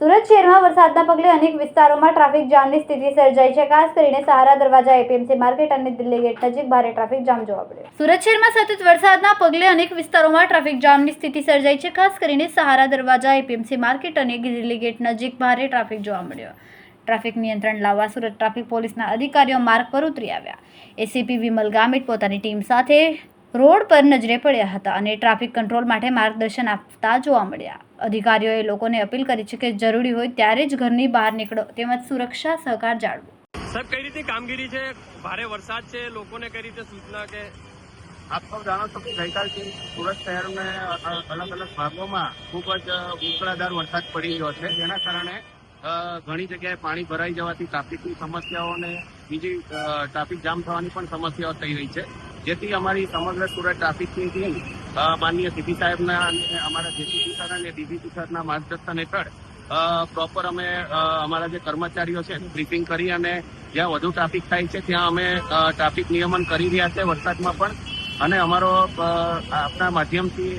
સુરત શહેરમાં વરસાદના પગલે અનેક વિસ્તારોમાં ટ્રાફિક જામની સ્થિતિ સર્જાઈ છે. ખાસ કરીને સહારા દરવાજા, એપીએમસી માર્કેટ અને દિલ્હી ગેટ નજીક ભારે ટ્રાફિક જામ જોવા મળ્યો. સુરત શહેરમાં સતત વરસાદના પગલે અનેક વિસ્તારોમાં ટ્રાફિક જામની સ્થિતિ સર્જાઈ છે. ખાસ કરીને સહારા દરવાજા, એપીએમસી માર્કેટ અને દિલ્હી ગેટ નજીક ભારે ટ્રાફિક જોવા મળ્યો. ટ્રાફિક નિયંત્રણ લાવવા સુરત ટ્રાફિક પોલીસના અધિકારીઓ માર્ગ પર ઉતરી આવ્યા. એસીપી વિમલ ગામિત પોતાની ટીમ સાથે રોડ પર નજરે પડ્યા હતા અને ટ્રાફિક કંટ્રોલ માટે માર્ગદર્શન આપતા જોવા મળ્યા. અધિકારીઓએ લોકોને અપીલ કરી છે કે જરૂરી હોય ત્યારે જ ઘરની બહાર નીકળો તેમજ સુરક્ષા સહકાર જાળવો. સાહેબ કઈ રીતે કામગીરી છે? ભારે વરસાદ છે. લોકોને કઈ રીતે સૂચના કે આપ સૌ જાણો છો કે ગઈકાલથી સુરત શહેરમાં અલગ અલગ ભાગોમાં ખૂબ જ ઉકળાધાર વરસાદ પડી રહ્યો છે. જેના કારણે ઘણી જગ્યાએ પાણી ભરાઈ જવાથી ટ્રાફિકની સમસ્યાઓ અને બીજી ટ્રાફિક જામ થવાની પણ સમસ્યાઓ થઈ રહી છે. જેથી અમારી સમગ્ર સુરત ટ્રાફિકની ટીમ માનનીય સીપી સાહેબના અમારા જેસીપી સર અને ડીજીપી સરના માર્ગદર્શન હેઠળ પ્રોપર અમે અમારા જે કર્મચારીઓ છે બ્રીફિંગ કરી અને જ્યાં વધુ ટ્રાફિક થાય છે, ત્યાં અમે ટ્રાફિક નિયમન કરી રહ્યા છે વરસાદમાં પણ. અને અમારો આપના માધ્યમથી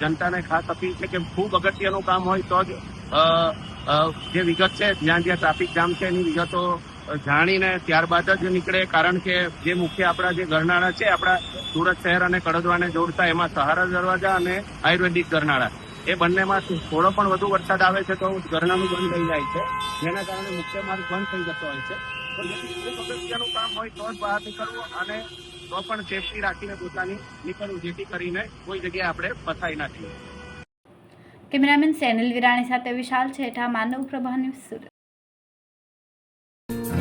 જનતાને ખાસ અપીલ છે કે ખૂબ અગત્યનું કામ હોય તો જ જે વિગત છે, જ્યાં જ્યાં ટ્રાફિક જામ છે એની વિગતો જાણીને ત્યારબાદ જ નીકળે. કારણ કે જે મુખ્ય આપણા જે ગરનાળા છે, આપણા સુરત શહેર અને કડોદરાને જોડતા એમાં સહારા દરવાજા અને આયુર્વેદિક ગરનાળા એ બંનેમાં થોડો પણ વધુ વરસાદ આવે છે તો ગરનાળું બંધ થઈ જાય છે. જેના કારણે મુખ્ય માર્ગ બંધ થઈ જતો હોય છે. અગત્યનું કામ હોય તો જ બહાર નીકળવું અને તો પણ સેફટી રાખીને પોતાની નીકળવું, જેથી કરીને કોઈ જગ્યાએ આપણે ફસાઈ ના થઈએ કેમેરામેન સેનિલ વિરાણી સાથે વિશાલ છેઠા, માનવ પ્રભા ન્યૂઝ સુરત.